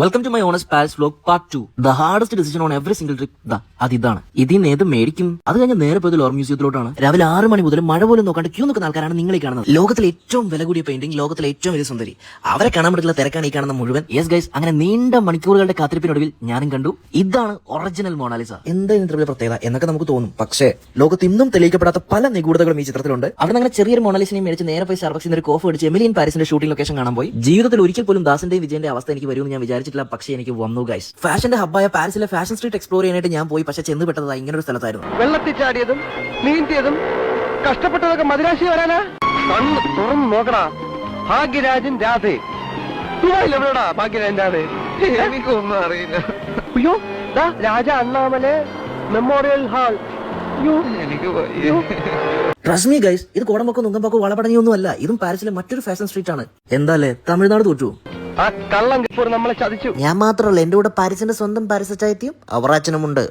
Welcome to my ഓണസ് palace vlog part two the hardest decision on every single trip the അത് ഇതാണ്. ഇതിൽ നിന്ന് ഏത് മേടിക്കും? അത് കഴിഞ്ഞ് നേരെ പോയത് ലോർ മ്യൂസിയത്തിലോട്ടാണ് രാവിലെ ആറ് മണി മുതൽ മഴ പോലും നോക്കാണ്ട് ക്യൂ നിൽക്കുന്ന ആൾക്കാരാണ് നിങ്ങളെ കാണുന്നത്. ലോകത്തിലെ ഏറ്റവും വില കൂടിയ പെയിന്റിംഗ് ലോകത്തിലെ ഏറ്റവും വലിയ സുന്ദരി. അവരെ കാണാൻ പറ്റുന്ന തിരക്കാണ് ഈ കാണുന്ന മുഴുവൻ. യെസ് ഗൈസ് അങ്ങനെ നീണ്ട മണിക്കൂറുകളുടെ കാത്തിരിപ്പിനൊടുവിൽ ഞാനും കണ്ടു. ഇതാണ് ഒറിജിനൽ മോണാലിസ എന്താ ഇതിന്റെ വലിയ പ്രത്യേകത? എന്നൊക്കെ നമുക്ക് തോന്നും. പക്ഷേ ലോകത്ത് ഇന്നും തെളിയിക്കപ്പെടാത്ത പല നിഗൂഢതകളും ഈ ചിത്രത്തിലുണ്ട്. അവിടെ അങ്ങനെ ചെറിയ മോണാലിസിനെ മേടിച്ച് നേരെ പോയി സർവക്സിന്റെ ഒരു കോഫ് അടിച്ച് എമിലിയൻ പാരീസിന്റെ ഷൂട്ടിംഗ് ലൊക്കേഷൻ കാണാൻ പോയി. ജീവിതത്തിൽ ഒരിക്കൽ പോലും ദാസിന്റെയും വിജയന്റെ അവസ്ഥ എനിക്ക് വരുമെന്ന് ഞാൻ വിചാരിച്ചിട്ടില്ല. പക്ഷേ എനിക്ക് വന്നു ഗൈസ് ഫാഷന്റെ ഹബ്ബായ പാരീസിലെ ഫാഷൻ സ്ട്രീറ്റ് എക്സ്പ്ലോർ ചെയ്യാനായിട്ട് ഞാൻ പോയി. പക്ഷേ ചെന്ന് പെട്ടത് ഇങ്ങനെ ഒരു സ്ഥലത്തായിരുന്നു. വെള്ളത്തിൽ ചാടിയതും നീന്തിയതും കഷ്ടപ്പെട്ടതൊക്കെ മദിരാശി വരാനാ? കണ്ണ് തുറന്നു നോക്കടാ. ഭാഗ്യരാജൻ രാധേ. ദുബായിൽ എവിടെടാ ഭാഗ്യരാജൻ രാധേ? എനിക്കൊന്നും അറിയില്ല. അയ്യോ ദാ രാജ അണ്ണാമലെ മെമ്മോറിയൽ ഹാൾ അയ്യോ എനിക്ക്. റസ്മി ഗൈസ് ഇത് കോടമ്പക്കോ നുങ്കമ്പക്കോ വളപടങ്ങിയൊന്നും അല്ല ഇതും പാരീസിലെ മറ്റൊരു ഫാഷൻ സ്ട്രീറ്റ് ആണ്. എന്താല്ലേ തമിഴ്നാട് തോറ്റു. നമ്മളെ ഞാൻ മാത്രമല്ല എന്റെ കൂടെ പാരിസിന്റെ സ്വന്തം പാരിസ ചായത്തിയും അവർ അച്ഛനുമുണ്ട്